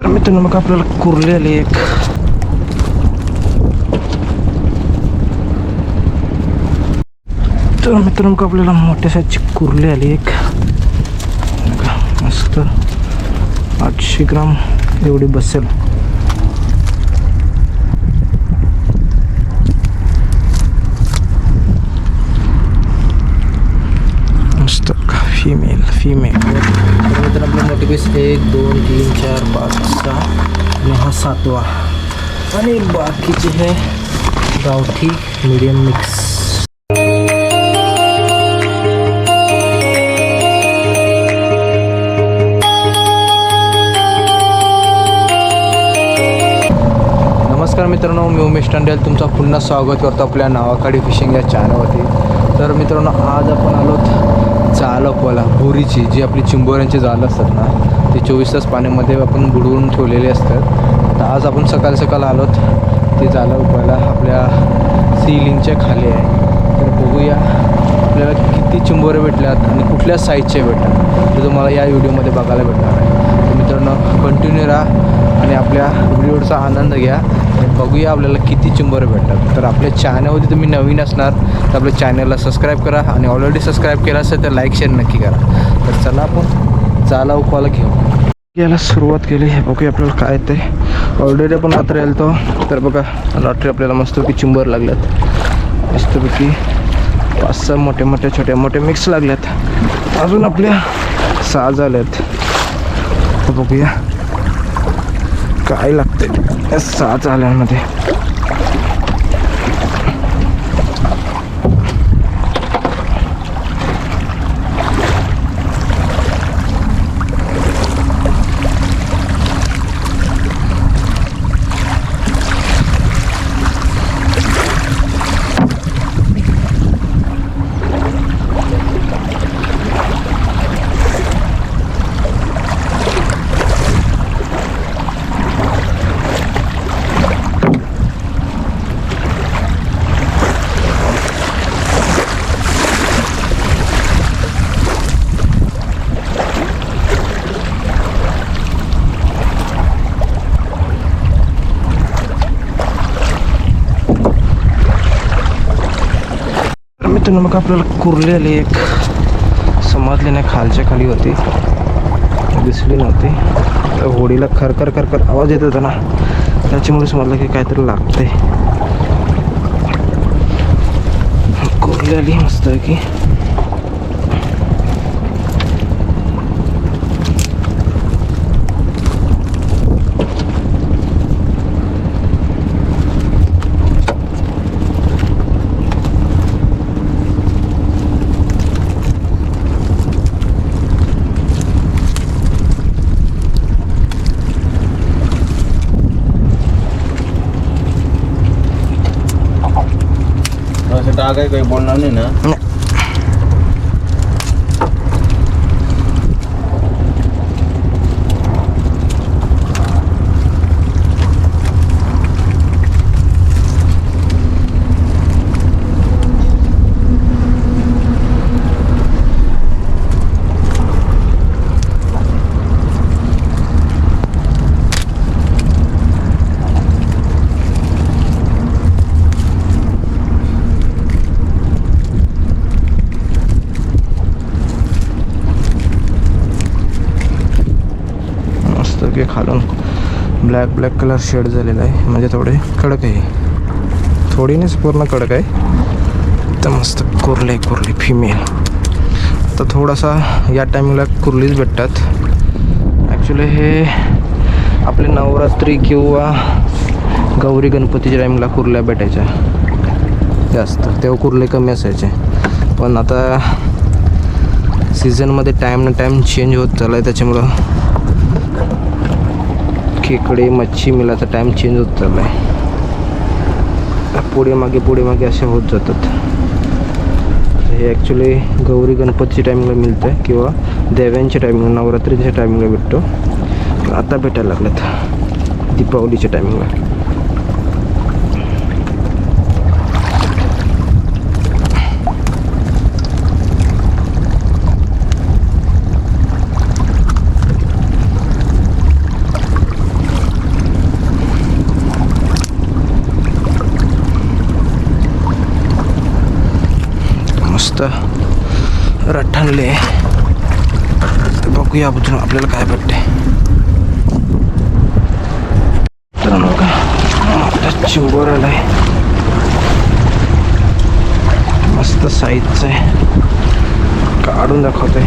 तर मित्रांनो मग आपल्याला कुर्ली आली एक. तर मित्रांनो मग आपल्याला मोठ्या साईजची कुर्ली आली एक. मस्त. आठशे ग्राम एवढी बसेल मस्त फिमेल फिमेल तर आपलं मोठी पीस एक दोन तीन चार पाच सहा आणि हा सातवा. आणि बाकीचे हे गावठी मिडियम मिक्स नमस्कार मित्रांनो मी उमेश टंडेल. तुमचं पुन्हा स्वागत करतो आपल्या नावाकाडी फिशिंग या चॅनलवरती तर मित्रांनो आज आपण आलोत जालकवाला बोरीची जी आपली चिंबोऱ्यांची जालं असतात ना ते चोवीस तास पाण्यामध्ये आपण बुडवून ठेवलेले असतात. तर आज आपण सकाळ सकाळ आलोत ते जालं उपवायला आपल्या सिलिंगच्या खाली आहे. तर बघूया आपल्याला किती चिंबोरे भेटल्यात आणि कुठल्या साईजचे भेटतात. ते तुम्हाला या व्हिडिओमध्ये बघायला भेटणार आहे. तर मित्रांनो कंटिन्यू राहा. आणि आपल्या व्हिडिओचा आनंद घ्या. आणि बघूया आपल्याला किती चुंबर भेटतात. तर आपल्या चॅनलवरती तुम्ही नवीन असणार तर आपल्या चॅनलला सबस्क्राईब करा आणि ऑलरेडी सबस्क्राईब केला असेल तर लाईक शेअर नक्की करा. तर चला आपण चाला उकवायला घेऊ. याला सुरुवात केली. हे बघूया आपल्याला काय ते. ऑलरेडी आपण रात्री आलो तर बघा रात्री आपल्याला मस्तपैकी चिंबर लागल्यात. मस्तपैकी पाच सहा मोठे मोठे छोटे मोठे मिक्स लागल्यात. अजून आपल्या सहा झाल्यात. तर बघूया. काय लागते या सहा चाल्यांमध्ये मित्रांनो मग आपल्याला कुरलेली आली एक समजली नाही खालच्या खाली होती. दिसली नव्हती. होडीला खरखर खरखर आवाज येत होता ना. त्याच्यामुळे समजलं की काहीतरी लागतंय. कुरलेली आली मस्त आहे की असं टाकाय काही बोलणार नाही ना मस्त की खालून ब्लॅक ब्लॅक कलर शेड झालेला आहे. म्हणजे थोडे कडक आहे. थोडी नाहीच पूर्ण कडक आहे. तर मस्त कुर्ले कुर्ली फिमेल तर थोडासा या टायमिंगला कुर्लीच भेटतात. ॲक्च्युली हे आपले नवरात्री किंवा गौरी गणपतीच्या टायमिंगला कुर्ल्या भेटायच्या. जास्त. तेव्हा कुर्ले कमी असायचे. पण आता सीझनमध्ये टाईम ना टाईम चेंज होत चालला आहे त्याच्यामुळं खेकडे मच्छी मिलाचा टाईम चेंज होत चालला आहे पुढे मागे पुढे मागे असे होत जातात. हे ॲक्च्युली गौरी गणपतीच्या टायमिंगला मिळतं आहे किंवा देव्यांच्या टायमिंगला नवरात्रीच्या टायमिंगला भेटतो. आता भेटायला लागल्यात दीपावलीच्या टायमिंगला मस्त रठणले बघूया अजून आपल्याला काय भेटते तर मग मोठा चिंबोर आलाय मस्त साईजचं आहे. काढून दाखवतोय.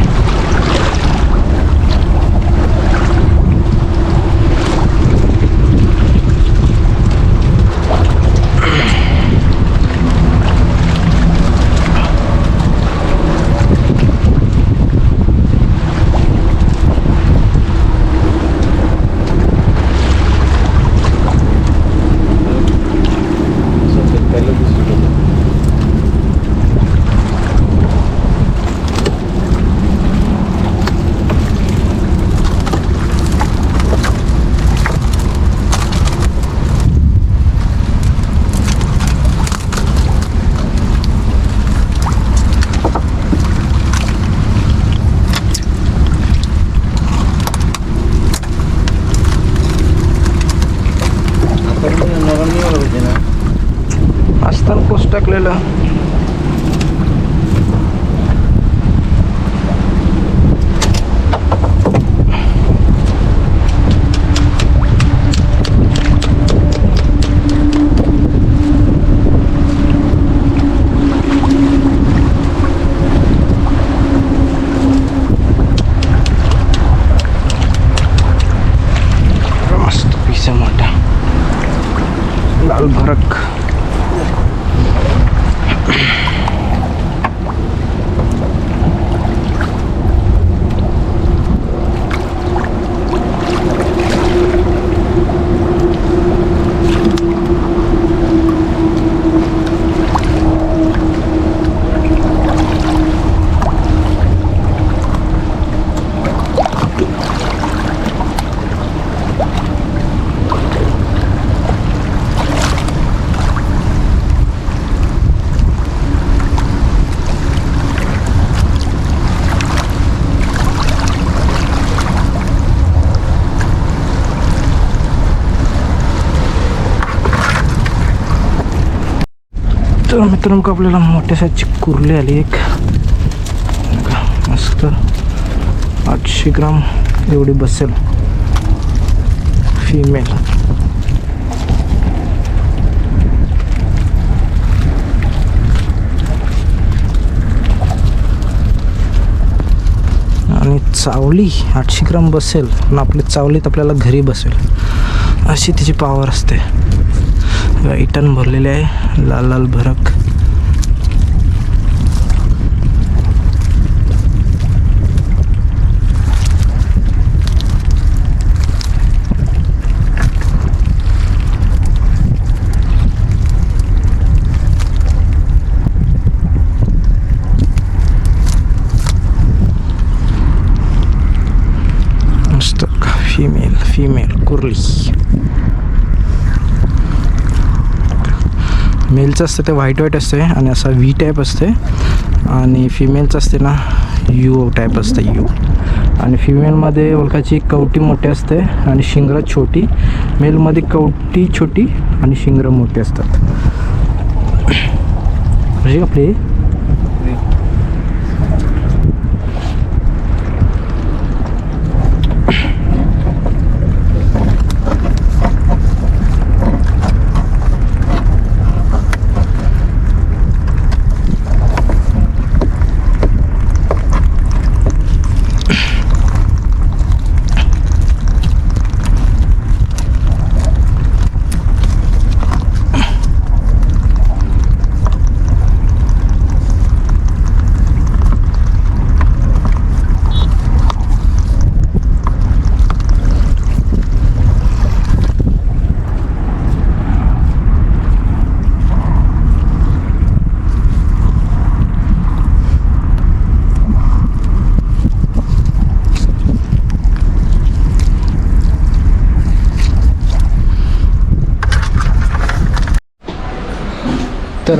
तर मित्रांनो आपल्याला मोठ्या साईजची कुर्ली आली एक. मस्त. आठशे ग्राम एवढी बसेल. फिमेल आणि चावली आठशे ग्राम बसेल. पण आपली चावलीत आपल्याला घरी बसेल. अशी तिची पावर असते. इटन भरलेले आहे लाल लाल भरक मस्त फिमेल फिमेल कुर्ली मेलचं असतं ते व्हाईट व्हाईट असते आणि असा व्ही टाईप असते आणि फिमेलचं असते ना यू टाईप असते यू आणि फिमेलमध्ये ओळखाची कवटी मोठी असते आणि शिंगरं छोटी. मेलमध्ये कवटी छोटी आणि शिंगरं मोठी असतात. म्हणजे आपले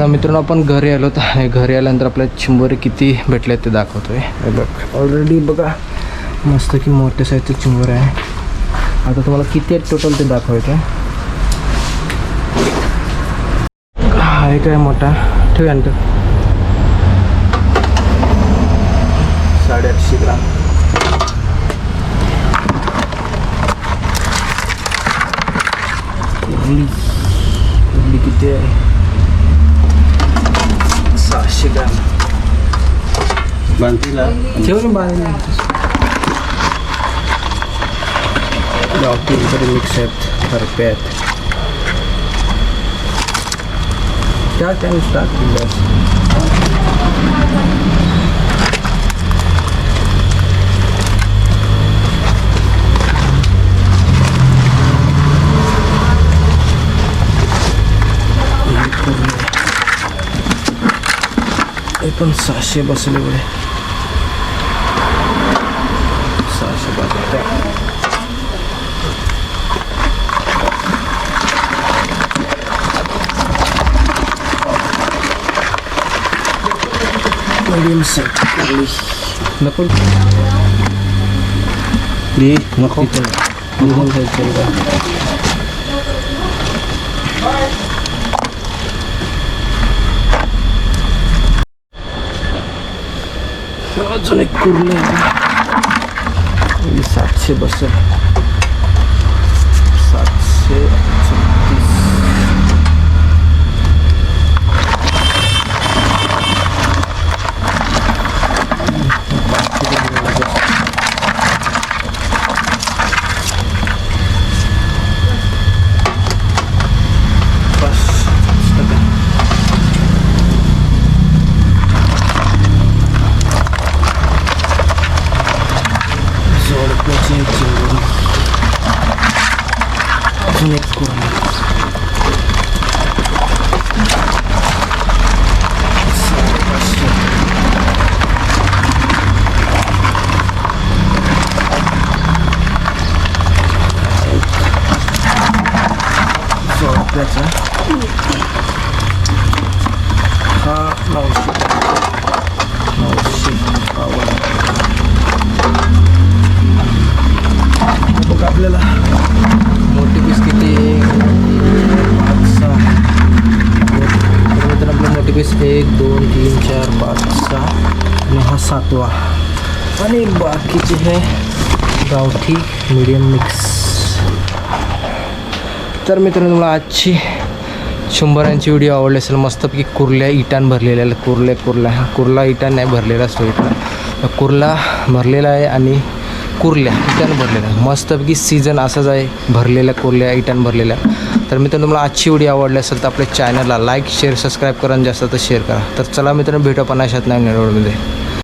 मित्रांनो आपण घरी आलो तर घरी आल्यानंतर आपल्याला चिंबोरे किती भेटले ते दाखवतोय. हे बघ ऑलरेडी बघा मस्त की मोठ्या साईजचे चिंबोरे आहे. आता तुम्हाला किती आहेत टोटल ते दाखवायचं हा एक आहे मोठा. ठेवूया नंतर. साडेआठशे ग्राम. उरली उरली किती आहे सहाशे ग्राम बांधतीला ठेवून बांधले गावठी तरी मिक्स आहेत हरपे आहेत त्या त्यानुसार टाकतील बस हे पण सहाशे बसले एवढे सहाशे बसले मीडियम साईज कुर्ली नको दे नको मीडियम साईज अजून एक कुर्ली सातशे बसेल सातशे छत्तीस बस जोडप्याची एक चिंबोरी अजून एक कुर्ली साडेपाचशे. एक जोडप्याचा सातवा आणि बाकीचे हे गावठी मीडियम मिक्स तर मित्रांनो मला आजची शंभरांची व्हिडिओ आवडली असेल मस्तपैकी कुर्ल्या इटान भरलेल्या आहेत. कुर्ल्या कुर्ल्या. कुर्ला इटान नाही भरलेला असतो इथला कुर्ला भरलेला आहे आणि कुर्ल्या इटान भरलेल्या आहे. मस्तपैकी सीझन असाच आहे भरलेल्या कुर्ल्या इटान भरलेल्या. तर मित्रांनो तुम्हाला आजची व्हिडिओ आवडली असेल तर आपल्या चॅनलला लाईक शेअर सबस्क्राईब करा आणि जास्त तर शेअर करा. तर चला मित्रांनो भेटू पण अशात नाही व्हिडिओमध्ये